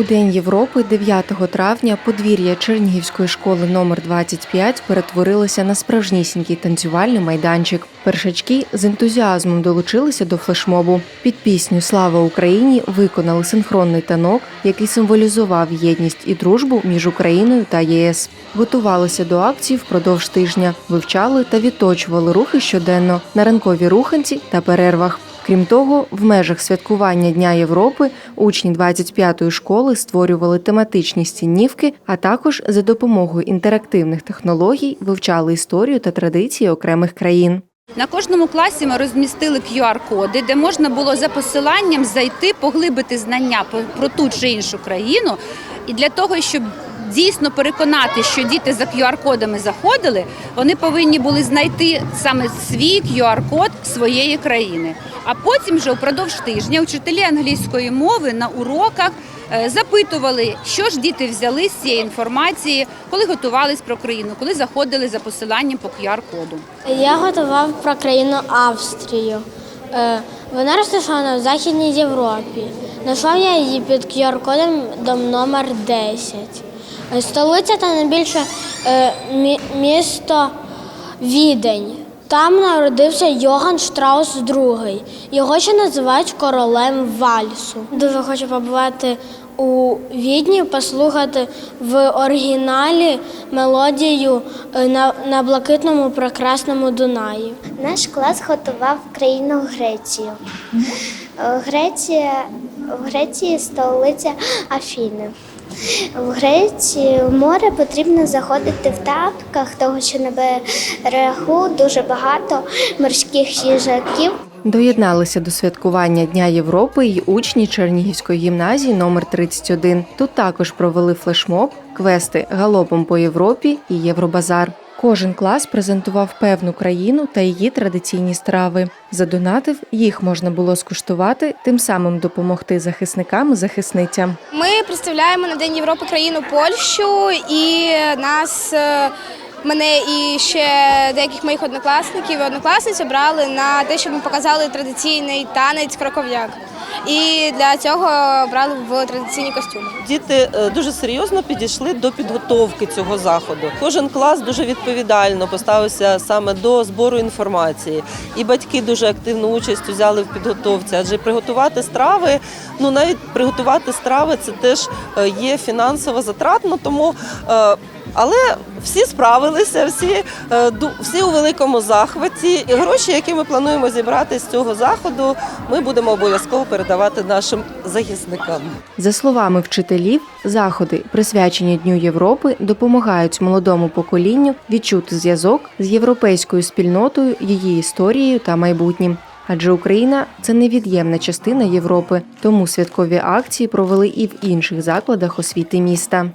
У День Європи 9 травня подвір'я Чернігівської школи номер 25 перетворилося на справжнісінький танцювальний майданчик. Першачки з ентузіазмом долучилися до флешмобу. Під пісню Слава Україні виконали синхронний танок, який символізував єдність і дружбу між Україною та ЄС. Готувалися до акції впродовж тижня, вивчали та відточували рухи щоденно на ранковій руханці та перервах. Крім того, в межах святкування Дня Європи учні 25-ї школи створювали тематичні стінівки, а також за допомогою інтерактивних технологій вивчали історію та традиції окремих країн. На кожному класі ми розмістили QR-коди, де можна було за посиланням зайти, поглибити знання про- ту чи іншу країну. І для того, щоб дійсно переконати, що діти за QR-кодами заходили, вони повинні були знайти саме свій QR-код своєї країни. А потім вже упродовж тижня вчителі англійської мови на уроках е, запитували, що ж діти взяли з цієї інформації, коли готувались про країну, коли заходили за посиланням по QR-коду. Я готував про країну Австрію. Е, Вона розташована в Західній Європі. Знайшов я її під QR-кодом дом номер 10. Е, Столиця та найбільше е, місто Відень. Там народився Йоган Штраус II. Його ще називають королем вальсу. Дуже хочу побувати у Відні, послухати в оригіналі мелодію е, на, на блакитному прекрасному Дунаї. Наш клас готував країну Грецію. Греція, в Греції столиця Афіни. В Греції в море потрібно заходити в тапках, тому що на берегу дуже багато морських їжаків. Доєдналися до святкування Дня Європи й учні Чернігівської гімназії номер 31. Тут також провели флешмоб, квести галопом по Європі і Євробазар. Кожен клас презентував певну країну та її традиційні страви. Задонатив, їх можна було скуштувати, тим самим допомогти захисникам і захисницям. Ми представляємо на День Європи країну Польщу і нас. Е, Мене і ще деяких моїх однокласників і однокласниць обрали на те, щоб ми показали традиційний танець кроков'як. І для цього брали в традиційні костюми. Діти е, дуже серйозно підійшли до підготовки цього заходу. Кожен клас дуже відповідально поставився саме до збору інформації, і батьки дуже активну участь взяли в підготовці. Адже приготувати страви, ну навіть приготувати страви це теж е, є фінансово затратно, тому. Але всі справилися, всі, е, всі у великому захваті. І гроші, які ми плануємо зібрати з цього заходу, ми будемо обов'язково передавати нашим захисникам. За словами вчителів, заходи, присвячені Дню Європи, допомагають молодому поколінню відчути зв'язок з європейською спільнотою, її історією та майбутнім. Адже Україна це невід'ємна частина Європи, тому святкові акції провели і в інших закладах освіти міста.